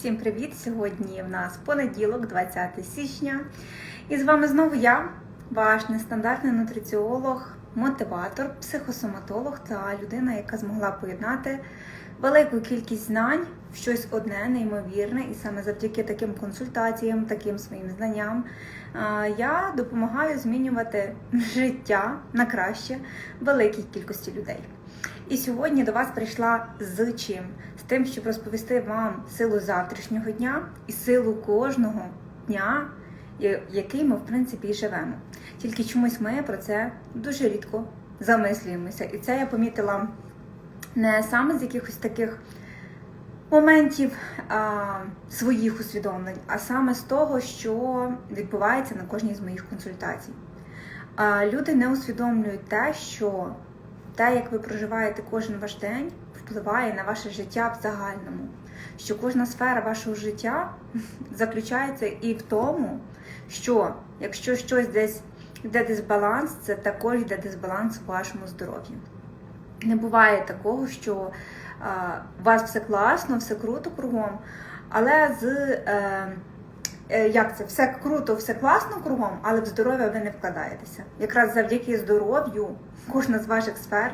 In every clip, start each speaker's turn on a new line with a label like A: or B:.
A: Всім привіт! Сьогодні в нас понеділок, 20 січня. І з вами знову я, ваш нестандартний нутриціолог, мотиватор, психосоматолог та людина, яка змогла поєднати велику кількість знань в щось одне, неймовірне, і саме завдяки таким консультаціям, таким своїм знанням я допомагаю змінювати життя на краще великій кількості людей. І сьогодні до вас прийшла з чим? З тим, щоб розповісти вам силу завтрашнього дня і силу кожного дня, який ми, в принципі, і живемо. Тільки чомусь ми про це дуже рідко замислюємося. І це я помітила не саме з якихось таких моментів а, своїх усвідомлень, а саме з того, що відбувається на кожній з моїх консультацій. А, люди не усвідомлюють те, що те, як ви проживаєте кожен ваш день, впливає на ваше життя в загальному. Що кожна сфера вашого життя заключається і в тому, що якщо щось десь йде дисбаланс, це також йде дисбаланс у вашому здоров'ї. Не буває такого, що а, у вас все класно, все круто кругом, але з е, як це, все круто, все класно кругом, але в здоров'я ви не вкладаєтеся. Якраз завдяки здоров'ю кожна з ваших сфер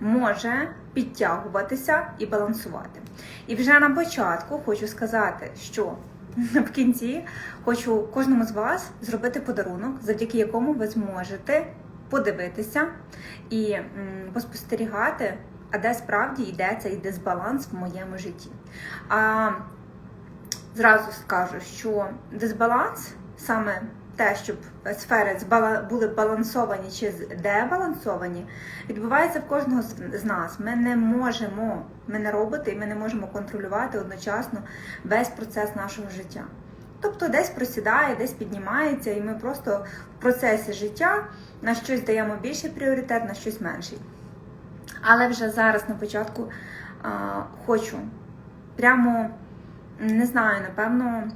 A: може підтягуватися і балансувати. І вже на початку хочу сказати, що в кінці хочу кожному з вас зробити подарунок, завдяки якому ви зможете подивитися і поспостерігати, а де справді йде цей дисбаланс в моєму житті. А зразу скажу, що дисбаланс саме те, щоб сфери були балансовані чи дебалансовані, відбувається в кожного з нас. Ми не можемо, ми не роботи, і ми не можемо контролювати одночасно весь процес нашого життя. Тобто десь просідає, десь піднімається, і ми просто в процесі життя на щось даємо більший пріоритет, на щось менший. Але вже зараз на початку а, хочу прямо не знаю, напевно,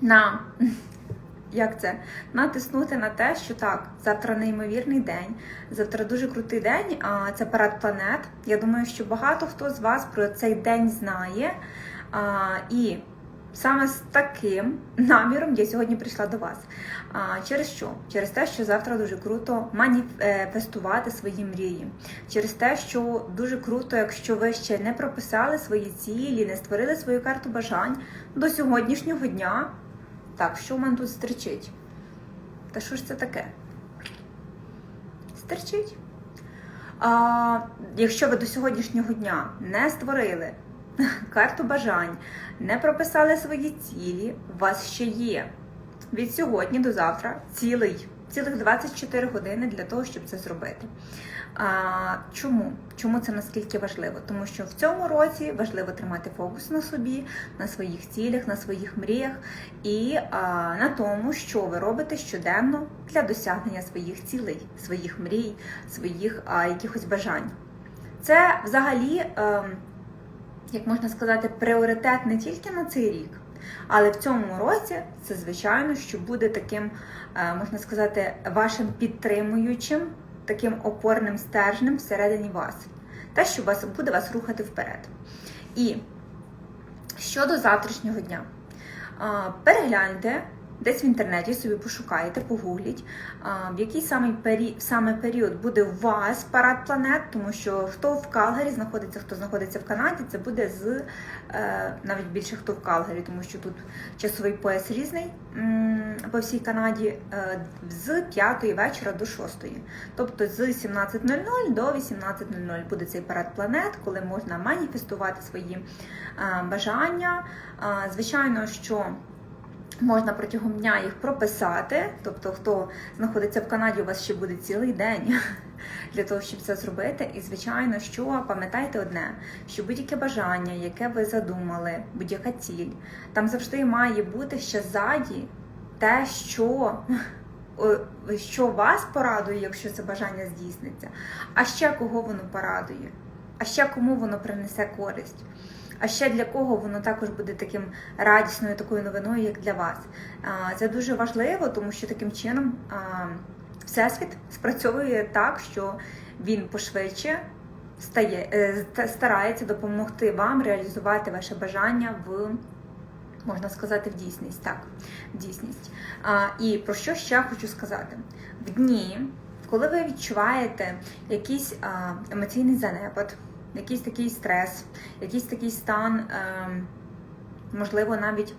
A: на як це натиснути на те, що так, завтра неймовірний день, завтра дуже крутий день. А це парад планет. Я думаю, що багато хто з вас про цей день знає. А, і саме з таким наміром я сьогодні прийшла до вас. Через що? Через те, що завтра дуже круто маніфестувати свої мрії. Через те, що дуже круто, якщо ви ще не прописали свої цілі, не створили свою карту бажань до сьогоднішнього дня. Так, що в мене тут стерчить? Та що ж це таке? Стерчить. А, якщо ви до сьогоднішнього дня не створили карту бажань, не прописали свої цілі, у вас ще є від сьогодні до завтра цілий, цілих 24 години для того, щоб це зробити. А, чому? Чому це наскільки важливо? Тому що в цьому році важливо тримати фокус на собі, на своїх цілях, на своїх мріях і а, на тому, що ви робите щоденно для досягнення своїх цілей, своїх мрій, своїх а, якихось бажань. Це взагалі, ем, як можна сказати, пріоритет не тільки на цей рік. Але в цьому році це звичайно, що буде таким, е, можна сказати, вашим підтримуючим, таким опорним стержнем всередині вас. Те, що вас буде вас рухати вперед. І щодо завтрашнього дня, перегляньте. Десь в інтернеті собі пошукаєте, погугліть, в який саме, пері... саме період буде у вас парад планет, тому що хто в Калгарі знаходиться, хто знаходиться в Канаді, це буде з е, навіть більше хто в Калгарі, тому що тут часовий пояс різний по всій Канаді е, з 5 вечора до 6. Тобто з 17.00 до 18.00 буде цей парад планет, коли можна маніфестувати свої е, бажання. Звичайно, що Можна протягом дня їх прописати, тобто, хто знаходиться в Канаді, у вас ще буде цілий день для того, щоб це зробити. І, звичайно, що пам'ятайте одне, що будь-яке бажання, яке ви задумали, будь-яка ціль, там завжди має бути ще ззаді те, що, що вас порадує, якщо це бажання здійсниться, а ще кого воно порадує, а ще кому воно принесе користь. А ще для кого воно також буде таким радісною такою новиною, як для вас. Це дуже важливо, тому що таким чином всесвіт спрацьовує так, що він пошвидше стає, е, старається допомогти вам реалізувати ваше бажання в, можна сказати, в дійсність. Так, в дійсність. А, і про що ще хочу сказати? В дні, коли ви відчуваєте якийсь а, емоційний занепад, якийсь такий стрес, якийсь такий стан, ем, можливо, навіть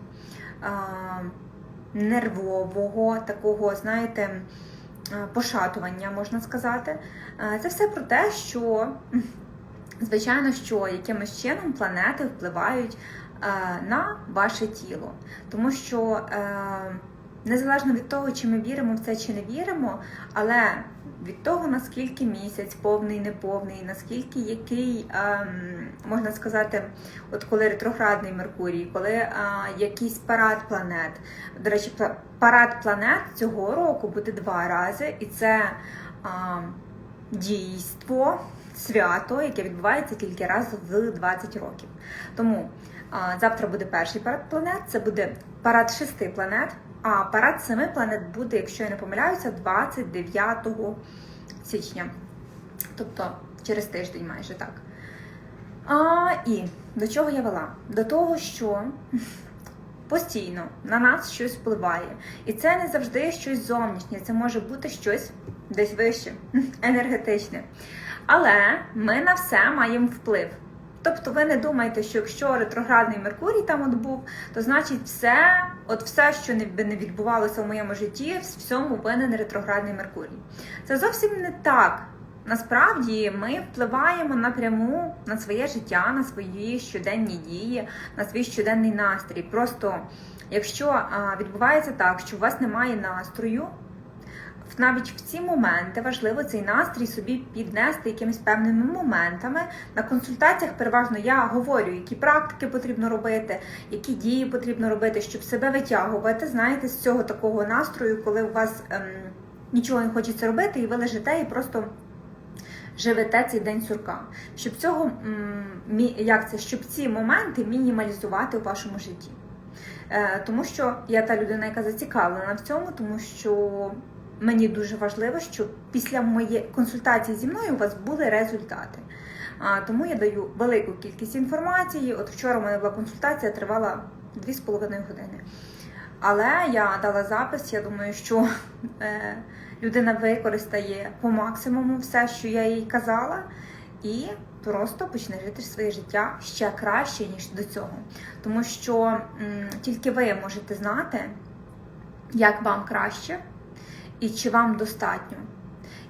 A: нервового, такого, знаєте, е, пошатування, можна сказати. Е, Це все про те, що, звичайно, що якимось чином планети впливають е, на ваше тіло. Тому що е, незалежно від того, чи ми віримо в це чи не віримо, але від того, наскільки місяць повний, неповний, наскільки який, ем, можна сказати, от коли ретроградний Меркурій, коли е, якийсь парад планет. До речі, парад планет цього року буде два рази, і це а, дійство, свято, яке відбувається тільки раз в 20 років. Тому а, завтра буде перший парад планет, це буде парад шести планет, а парад семи планет буде, якщо я не помиляюся, 29 січня. Тобто через тиждень майже так. А, і до чого я вела? До того, що постійно на нас щось впливає. І це не завжди щось зовнішнє, це може бути щось десь вище, енергетичне. Але ми на все маємо вплив. Тобто ви не думаєте, що якщо ретроградний Меркурій там от був, то значить все, от все, що не, би не відбувалося в моєму житті, в всьому винен ретроградний Меркурій. Це зовсім не так. Насправді ми впливаємо напряму на своє життя, на свої щоденні дії, на свій щоденний настрій. Просто якщо відбувається так, що у вас немає настрою, навіть в ці моменти важливо цей настрій собі піднести якимись певними моментами. На консультаціях переважно я говорю, які практики потрібно робити, які дії потрібно робити, щоб себе витягувати, знаєте, з цього такого настрою, коли у вас ем, нічого не хочеться робити, і ви лежите і просто живете цей день сурка. Щоб цього як це, щоб ці моменти мінімалізувати у вашому житті. Е, тому що я та людина, яка зацікавлена в цьому, тому що мені дуже важливо, щоб після моєї консультації зі мною у вас були результати. А, тому я даю велику кількість інформації. От вчора у мене була консультація, тривала 2,5 години. Але я дала запис, я думаю, що е, людина використає по максимуму все, що я їй казала, і просто почне жити своє життя ще краще, ніж до цього. Тому що м, тільки ви можете знати, як вам краще і чи вам достатньо.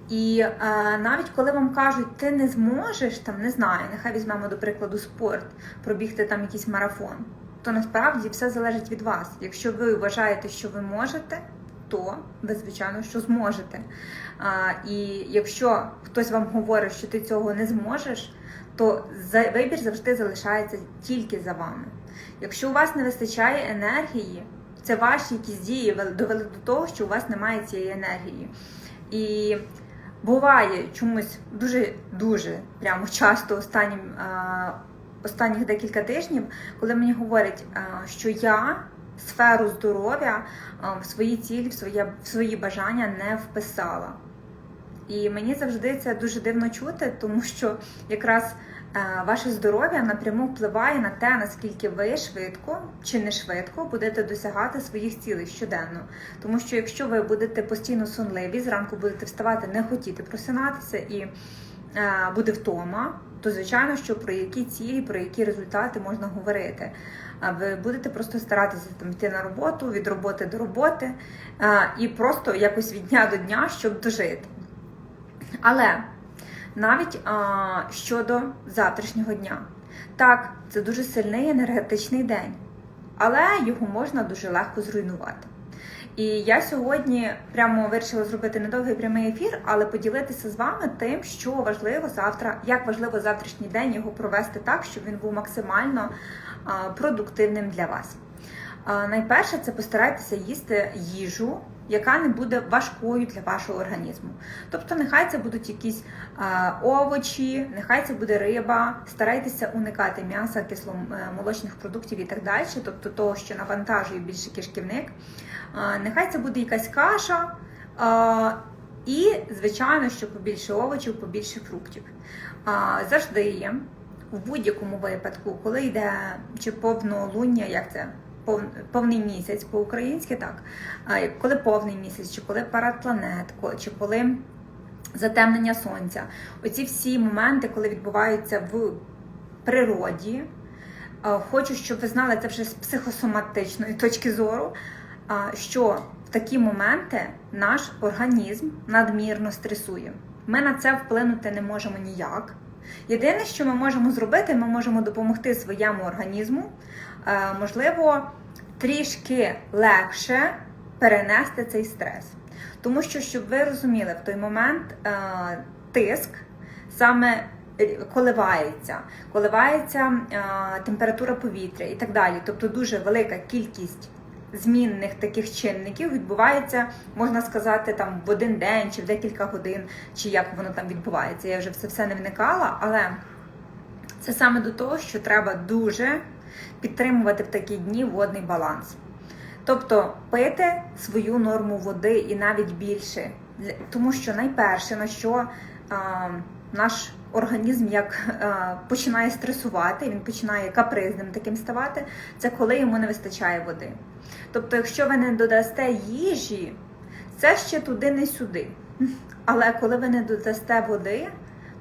A: І е, навіть коли вам кажуть, ти не зможеш, там не знаю, нехай візьмемо до прикладу спорт, пробігти там якийсь марафон, то насправді все залежить від вас. Якщо ви вважаєте, що ви можете, то ви, звичайно, що зможете. А, і якщо хтось вам говорить, що ти цього не зможеш, то за- вибір завжди залишається тільки за вами. Якщо у вас не вистачає енергії, це ваші якісь дії довели до того, що у вас немає цієї енергії. І буває чомусь дуже дуже прямо часто останнім, а, останніх декілька тижнів, коли мені говорять, а, що я сферу здоров'я а, в свої цілі, в своє в свої бажання не вписала. І мені завжди це дуже дивно чути, тому що якраз е, ваше здоров'я напряму впливає на те, наскільки ви швидко чи не швидко будете досягати своїх цілей щоденно. Тому що якщо ви будете постійно сонливі, зранку будете вставати, не хотіти просинатися і буде втома, то звичайно, що про які цілі, про які результати можна говорити. Ви будете просто старатися там йти на роботу, від роботи до роботи, і просто якось від дня до дня, щоб дожити. Але навіть а, щодо завтрашнього дня, так, це дуже сильний енергетичний день, але його можна дуже легко зруйнувати. І я сьогодні прямо вирішила зробити недовгий прямий ефір, але поділитися з вами тим, що важливо завтра, як важливо завтрашній день його провести так, щоб він був максимально продуктивним для вас. Найперше, це постарайтеся їсти їжу, яка не буде важкою для вашого організму. Тобто, нехай це будуть якісь овочі, нехай це буде риба. Старайтеся уникати м'яса, кисломолочних продуктів і так далі, тобто того, що навантажує більше кишківник. Нехай це буде якась каша. І, звичайно, що побільше овочів, побільше фруктів. Завжди в будь-якому випадку, коли йде чи повнолуння, як це? Пов- Повний місяць по-українськи, так. Коли повний місяць, чи коли парад чи коли затемнення сонця. Оці всі моменти, коли відбуваються в природі. Хочу, щоб ви знали це вже з психосоматичної точки зору, що в такі моменти наш організм надмірно стресує. Ми на це вплинути не можемо ніяк. Єдине, що ми можемо зробити, ми можемо допомогти своєму організму, е, можливо, трішки легше перенести цей стрес. Тому що, щоб ви розуміли, в той момент е, тиск саме е, коливається, коливається температура повітря і так далі. Тобто дуже велика кількість змінних таких чинників відбувається, можна сказати, там в один день чи в декілька годин, чи як воно там відбувається. Я вже в все не вникала, але це саме до того, що треба дуже підтримувати в такі дні водний баланс. Тобто пити свою норму води і навіть більше. Тому що найперше, на що наш організм як а, починає стресувати, він починає капризним таким ставати, це коли йому не вистачає води. Тобто, якщо ви не додасте їжі, це ще туди не сюди. Але коли ви не додасте води,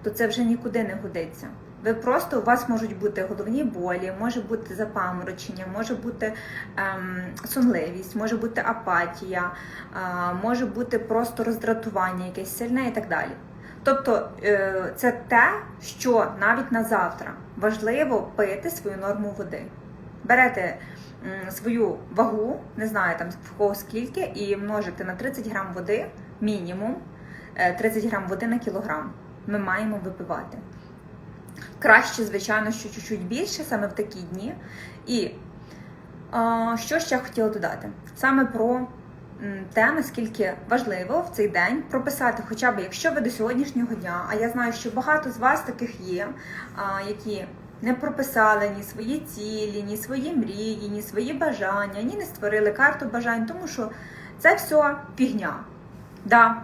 A: то це вже нікуди не годиться. Ви просто у вас можуть бути головні болі, може бути запаморочення, може бути ем, сонливість, може бути апатія, а, може бути просто роздратування якесь сильне і так далі. Тобто е, це те, що навіть на завтра важливо пити свою норму води. Берете свою вагу, не знаю там в кого скільки, і множите на 30 грам води, мінімум е, 30 грам води на кілограм. Ми маємо випивати. Краще, звичайно, що чуть-чуть більше, саме в такі дні. І що ще хотіла додати? Саме про те, наскільки важливо в цей день прописати, хоча б якщо ви до сьогоднішнього дня, а я знаю, що багато з вас таких є, які не прописали ні свої цілі, ні свої мрії, ні свої бажання, ні не створили карту бажань, тому що це все фігня. Да,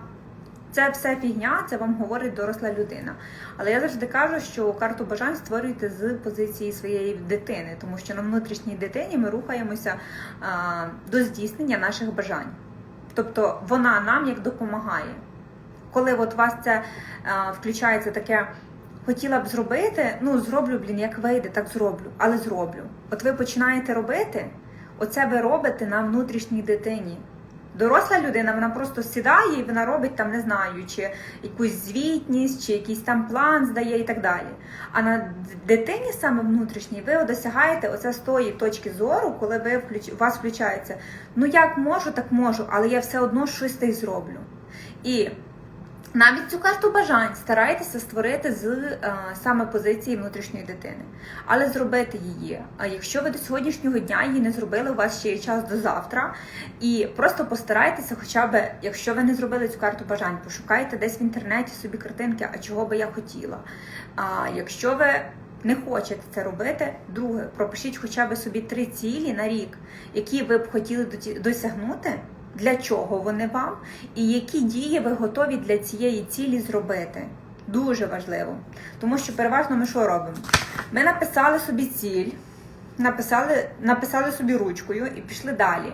A: це все фігня, це вам говорить доросла людина. Але я завжди кажу, що карту бажань створюєте з позиції своєї дитини, тому що на внутрішній дитині ми рухаємося а, до здійснення наших бажань. Тобто вона нам як допомагає. Коли от у вас це а, включається таке. Хотіла б зробити, ну зроблю, блін, як вийде, так зроблю, але зроблю. От ви починаєте робити, оце ви робите на внутрішній дитині. Доросла людина, вона просто сідає і вона робить там, не знаю, чи якусь звітність, чи якийсь там план здає і так далі. А на дитині саме внутрішній ви досягаєте оце з тої точки зору, коли ви включ... у вас включається. Ну як можу, так можу, але я все одно щось та й зроблю. І навіть цю карту бажань старайтеся створити з е, саме позиції внутрішньої дитини, але зробити її. А якщо ви до сьогоднішнього дня її не зробили, у вас ще є час до завтра. І просто постарайтеся, хоча б, якщо ви не зробили цю карту бажань, пошукайте десь в інтернеті собі картинки, а чого би я хотіла. А якщо ви не хочете це робити, друге, пропишіть хоча б собі три цілі на рік, які ви б хотіли досягнути для чого вони вам, і які дії ви готові для цієї цілі зробити. Дуже важливо. Тому що переважно ми що робимо? Ми написали собі ціль, написали, написали собі ручкою і пішли далі.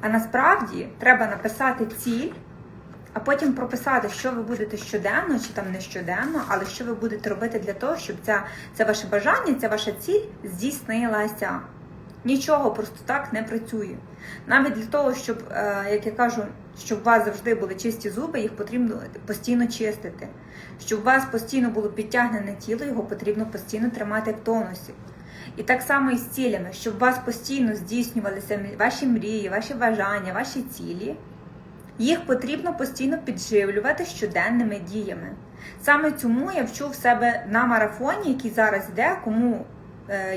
A: А насправді треба написати ціль, а потім прописати, що ви будете щоденно чи там не щоденно, але що ви будете робити для того, щоб ця, це ваше бажання, ця ваша ціль здійснилася. Нічого просто так не працює. Навіть для того, щоб, е, як я кажу, щоб у вас завжди були чисті зуби, їх потрібно постійно чистити. Щоб у вас постійно було підтягнене тіло, його потрібно постійно тримати в тонусі. І так само і з цілями, щоб у вас постійно здійснювалися ваші мрії, ваші бажання, ваші цілі, їх потрібно постійно підживлювати щоденними діями. Саме цьому я вчу в себе на марафоні, який зараз йде, кому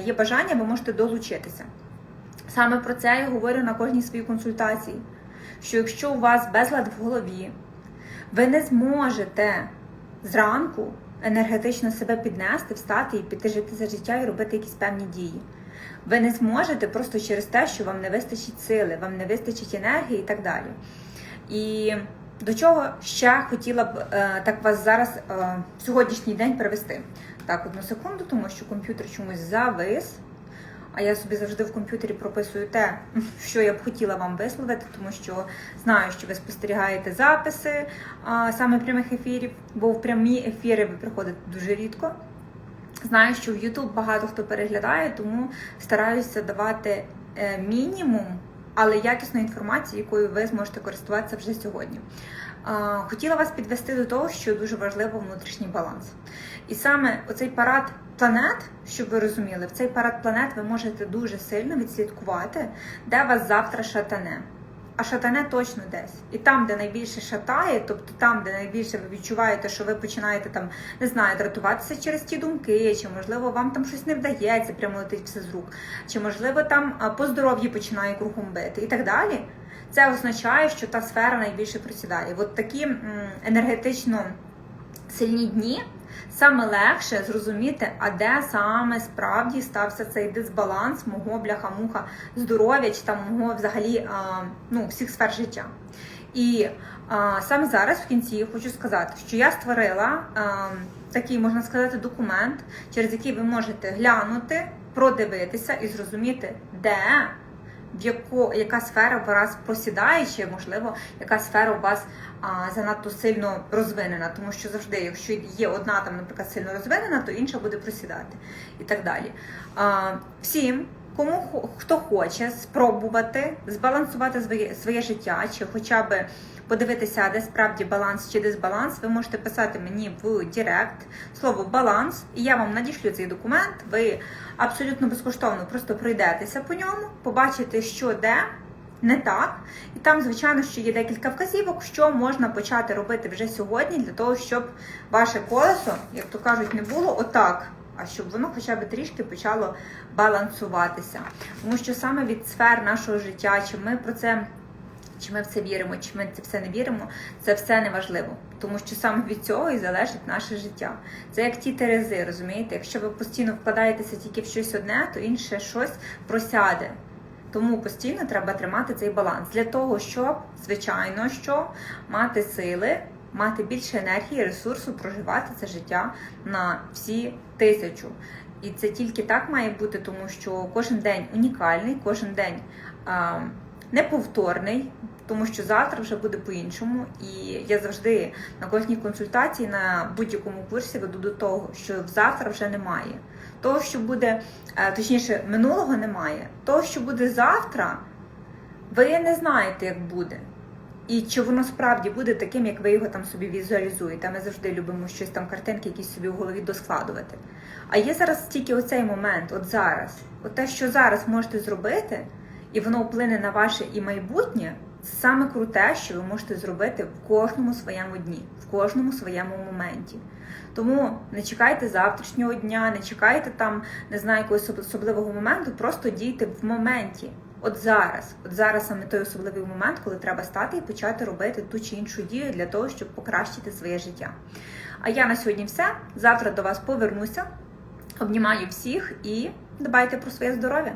A: є бажання, ви можете долучитися. Саме про це я говорю на кожній своїй консультації. Що якщо у вас безлад в голові, ви не зможете зранку енергетично себе піднести, встати і піти жити за життя і робити якісь певні дії. Ви не зможете просто через те, що вам не вистачить сили, вам не вистачить енергії і так далі. І До чого ще хотіла б е, так вас зараз е, в сьогоднішній день перевести? Так, одну секунду, тому що комп'ютер чомусь завис. А я собі завжди в комп'ютері прописую те, що я б хотіла вам висловити, тому що знаю, що ви спостерігаєте записи а, саме прямих ефірів, бо в прямі ефіри ви приходите дуже рідко. Знаю, що в YouTube багато хто переглядає, тому стараюся давати е, мінімум, але якісної інформації, якою ви зможете користуватися вже сьогодні. Хотіла вас підвести до того, що дуже важливо внутрішній баланс. І саме оцей парад планет, щоб ви розуміли, в цей парад планет ви можете дуже сильно відслідкувати, де вас завтра шатане. А шатане точно десь. І там, де найбільше шатає, тобто там, де найбільше ви відчуваєте, що ви починаєте там, не знаю, дратуватися через ті думки, чи можливо вам там щось не вдається, прямо летить все з рук, чи можливо там по здоров'ю починає кругом бити і так далі. Це означає, що та сфера найбільше просідає. От такі енергетично сильні дні саме легше зрозуміти, а де саме справді стався цей дисбаланс мого бляха-муха здоров'я чи там мого взагалі ну, всіх сфер життя. І а, саме зараз в кінці хочу сказати, що я створила а, такий, можна сказати, документ, через який ви можете глянути, продивитися і зрозуміти, де в яку, яка сфера у вас просідає, чи можливо, яка сфера у вас а, занадто сильно розвинена, тому що завжди, якщо є одна там, наприклад, сильно розвинена, то інша буде просідати і так далі. А, всім, кому хто хоче спробувати збалансувати своє, своє життя, чи хоча б подивитися, де справді баланс чи дисбаланс, ви можете писати мені в Директ слово баланс, і я вам надішлю цей документ. Ви абсолютно безкоштовно просто пройдетеся по ньому, побачите, що де. Не так, і там, звичайно, що є декілька вказівок, що можна почати робити вже сьогодні для того, щоб ваше колесо, як то кажуть, не було отак, а щоб воно хоча б трішки почало балансуватися. Тому що саме від сфер нашого життя, чи ми про це чи ми в це віримо, чи ми в це все не віримо, це все не важливо, тому що саме від цього і залежить наше життя. Це як ті терези, розумієте? Якщо ви постійно вкладаєтеся тільки в щось одне, то інше щось просяде. Тому постійно треба тримати цей баланс для того, щоб, звичайно, що мати сили, мати більше енергії, ресурсу, проживати це життя на всі тисячу. І це тільки так має бути, тому що кожен день унікальний, кожен день а, неповторний, тому що завтра вже буде по-іншому. І я завжди на кожній консультації, на будь-якому курсі веду до того, що завтра вже немає. Того, що буде, е, точніше, минулого немає. Того, що буде завтра, ви не знаєте, як буде. І чи воно справді буде таким, як ви його там собі візуалізуєте. Ми завжди любимо щось там, картинки, якісь собі в голові доскладувати. А є зараз тільки оцей момент, от зараз. От те, що зараз можете зробити, і воно вплине на ваше і майбутнє, це саме круте, що ви можете зробити в кожному своєму дні, в кожному своєму моменті. Тому не чекайте завтрашнього дня, не чекайте там, не знаю, якогось особливого моменту, просто дійте в моменті. От зараз, от зараз саме той особливий момент, коли треба стати і почати робити ту чи іншу дію для того, щоб покращити своє життя. А я на сьогодні все. Завтра до вас повернуся. Обнімаю всіх і дбайте про своє здоров'я.